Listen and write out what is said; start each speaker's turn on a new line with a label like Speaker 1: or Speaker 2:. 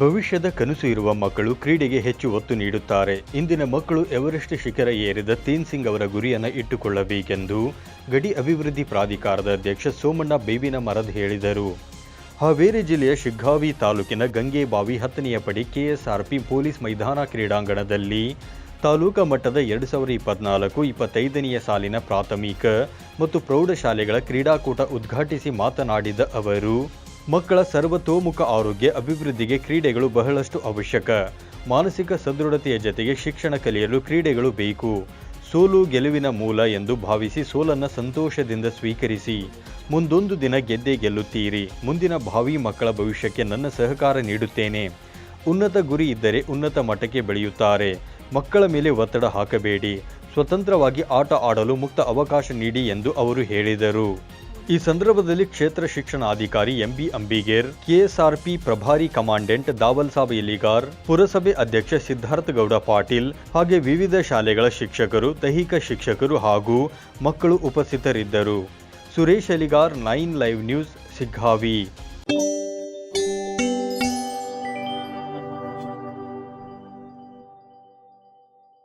Speaker 1: ಭವಿಷ್ಯದ ಕನಸು ಇರುವ ಮಕ್ಕಳು ಕ್ರೀಡೆಗೆ ಹೆಚ್ಚು ಒತ್ತು ನೀಡುತ್ತಾರೆ. ಇಂದಿನ ಮಕ್ಕಳು ಎವರೆಸ್ಟ್ ಶಿಖರ ಏರಿದ ತೀನ್ ಸಿಂಗ್ ಅವರ ಗುರಿಯನ್ನು ಇಟ್ಟುಕೊಳ್ಳಬೇಕೆಂದು ಗಡಿ ಅಭಿವೃದ್ಧಿ ಪ್ರಾಧಿಕಾರದ ಅಧ್ಯಕ್ಷ ಸೋಮಣ್ಣ ಬೇವಿನ ಮರದ್ ಹೇಳಿದರು. ಹಾವೇರಿ ಜಿಲ್ಲೆಯ ಶಿಗ್ಗಾವಿ ತಾಲೂಕಿನ ಗಂಗೆಬಾವಿ ಹತ್ತನೆಯ ಪಡಿ ಕೆಎಸ್ಆರ್ಪಿ ಪೊಲೀಸ್ ಮೈದಾನ ಕ್ರೀಡಾಂಗಣದಲ್ಲಿ ತಾಲೂಕಾ ಮಟ್ಟದ ಎರಡು ಸಾವಿರದ ಇಪ್ಪತ್ನಾಲ್ಕು ಇಪ್ಪತ್ತೈದನೆಯ ಸಾಲಿನ ಪ್ರಾಥಮಿಕ ಮತ್ತು ಪ್ರೌಢಶಾಲೆಗಳ ಕ್ರೀಡಾಕೂಟ ಉದ್ಘಾಟಿಸಿ ಮಾತನಾಡಿದ ಅವರು ಮಕ್ಕಳ ಸರ್ವತೋಮುಖ ಆರೋಗ್ಯ ಅಭಿವೃದ್ಧಿಗೆ ಕ್ರೀಡೆಗಳು ಬಹಳಷ್ಟು ಅವಶ್ಯಕ. ಮಾನಸಿಕ ಸದೃಢತೆಯ ಜತೆಗೆ ಶಿಕ್ಷಣ ಕಲಿಯಲು ಕ್ರೀಡೆಗಳು ಬೇಕು. ಸೋಲು ಗೆಲುವಿನ ಮೂಲ ಎಂದು ಭಾವಿಸಿ ಸೋಲನ್ನು ಸಂತೋಷದಿಂದ ಸ್ವೀಕರಿಸಿ. ಮುಂದೊಂದು ದಿನ ಗೆದ್ದೇ ಗೆಲ್ಲುತ್ತೀರಿ. ಮುಂದಿನ ಭಾವಿ ಮಕ್ಕಳ ಭವಿಷ್ಯಕ್ಕೆ ನನ್ನ ಸಹಕಾರ ನೀಡುತ್ತೇನೆ. ಉನ್ನತ ಗುರಿ ಇದ್ದರೆ ಉನ್ನತ ಮಟ್ಟಕ್ಕೆ ಬೆಳೆಯುತ್ತಾರೆ. ಮಕ್ಕಳ ಮೇಲೆ ಒತ್ತಡ ಹಾಕಬೇಡಿ. ಸ್ವತಂತ್ರವಾಗಿ ಆಟ ಆಡಲು ಮುಕ್ತ ಅವಕಾಶ ನೀಡಿ ಎಂದು ಅವರು ಹೇಳಿದರು. ಈ ಸಂದರ್ಭದಲ್ಲಿ ಕ್ಷೇತ್ರ ಶಿಕ್ಷಣಾಧಿಕಾರಿ ಎಂಬಿ ಅಂಬಿಗೇರ್, ಕೆಎಸ್ಆರ್ಪಿ ಪ್ರಭಾರಿ ಕಮಾಂಡೆಂಟ್ ದಾವಲ್ ಸಾಬ್ ಎಲಿಗಾರ್ ಪುರಸಭೆ ಅಧ್ಯಕ್ಷ ಸಿದ್ಧಾರ್ಥ ಗೌಡ ಪಾಟೀಲ್ ಹಾಗೆ ವಿವಿಧ ಶಾಲೆಗಳ ಶಿಕ್ಷಕರು, ದೈಹಿಕ ಶಿಕ್ಷಕರು ಹಾಗೂ ಮಕ್ಕಳು ಉಪಸ್ಥಿತರಿದ್ದರು. Suresh Aligar nine live news, Siggavi.